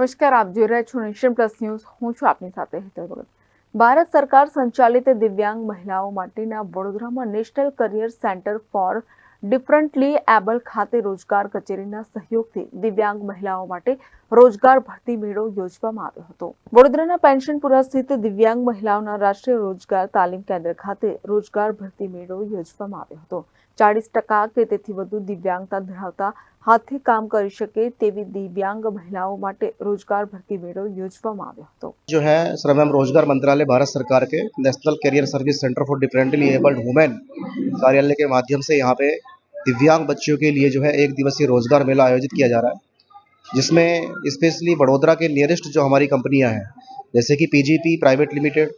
નમસ્કાર, આપ જોઈ રહ્યા છો નેશન પ્લસ ન્યૂઝ. હું છું આપની સાથે હેતલ ભગત. ભારત સરકાર સંચાલિત દિવ્યાંગ મહિલાઓ માટેના વડોદરામાં national career centre for differently able ખાતે રોજગાર કચેરીના સહયોગથી દિવ્યાંગ મહિલાઓ માટે રોજગાર ભરતી મેળો યોજવામાં આવ્યો હતો વડોદરાના પેન્શનપુરા સ્થિત દિવ્યાંગ મહિલાઓના રાષ્ટ્રીય રોજગાર તાલીમ કેન્દ્ર ખાતે રોજગાર ભરતી મેળો યોજવામાં આવ્યો હતો ચાળીસ ટકા કે તેથી વધુ દિવ્યાંગતા ધરાવતા હાથે કામ કરી શકે તેવી દિવ્યાંગ મહિલાઓ માટે રોજગાર ભરતી મેળો યોજવામાં આવ્યો હતો जो है श्रम एवं रोजगार मंत्रालय भारत सरकार के national career service centre for differently abled women कार्यालय के माध्यम से यहाँ पे दिव्यांग बच्चों के लिए जो है एक दिवसीय रोजगार मेला आयोजित किया जा रहा है जिसमें स्पेशली वडोदरा के नियरेस्ट जो हमारी कंपनियां हैं जैसे कि PGP private limited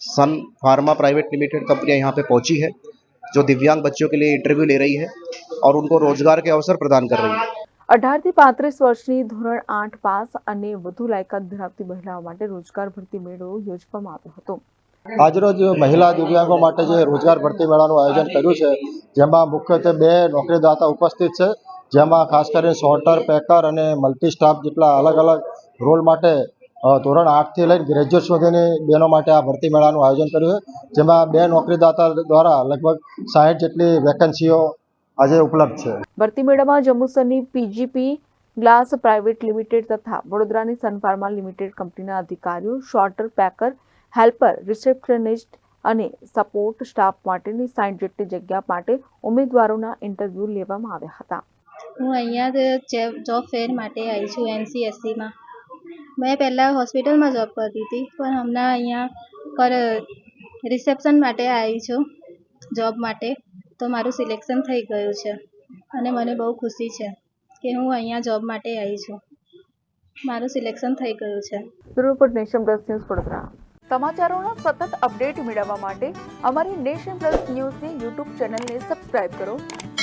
Sun Pharma private limited कंपनियां यहाँ पे पहुंची है जो दिव्यांग बच्चों के लिए इंटरव्यू ले रही है और उनको रोजगार के अवसर प्रदान कर रही है અઢારથી પાંત્રીસ વર્ષની ધોરણ આઠ પાસ અને વધુ લાયકાત ધરાવતી મહિલાઓ માટે રોજગાર ભરતી મેળો યોજવામાં આવ્યો હતો આજરોજ મહિલા દિવ્યાંગો માટે જે રોજગાર ભરતી મેળાનું આયોજન કર્યું છે જેમાં મુખ્યત્વે બે નોકરીદાતા ઉપસ્થિત છે જેમાં ખાસ કરીને સોર્ટર પેકર અને મલ્ટી સ્ટાફ જેટલા અલગ અલગ રોલ માટે ધોરણ આઠથી લઈને ગ્રેજ્યુએટ સુધીની બહેનો માટે આ ભરતી મેળાનું આયોજન કર્યું છે. જેમાં બે નોકરીદાતા દ્વારા લગભગ સાહીઠ જેટલી વેકન્સીઓ આજે ઉપલબ્ધ છે. ભરતી મેળામાં જંબુસરની પીજીપી ગ્લાસ પ્રાઇવેટ લિમિટેડ તથા વડોદરાની સનફાર્મા લિમિટેડ કંપનીના અધિકારીઓ શોર્ટર પેકર હેલ્પર રિસેપ્શનિસ્ટ અને સપોર્ટ સ્ટાફ માટેની સાઠ જેટલી જગ્યા માટે ઉમેદવારોના ઇન્ટરવ્યૂ લેવામાં આવ્યા હતા. હું અહીંયા જોબ ફેર માટે આવી છું એનસીએસસીમાં મેં. પહેલાં હોસ્પિટલમાં જોબ કરતી હતી પણ હમણાં અહીંયા પર રિસેપ્શન માટે આવી છું જોબ માટે. તો મારું સિલેક્શન થઈ ગયું છે અને મને બહુ ખુશી છે કે હું અહીંયા જોબ માટે આવી છું. મારું સિલેક્શન થઈ ગયું છે. Report nation plus news Vadodara. સમાચારોના સતત અપડેટ મેળવવા માટે અમારી નેશન પ્લસ ન્યૂઝની યુટ્યુબ ચેનલને સબસ્ક્રાઇબ કરો.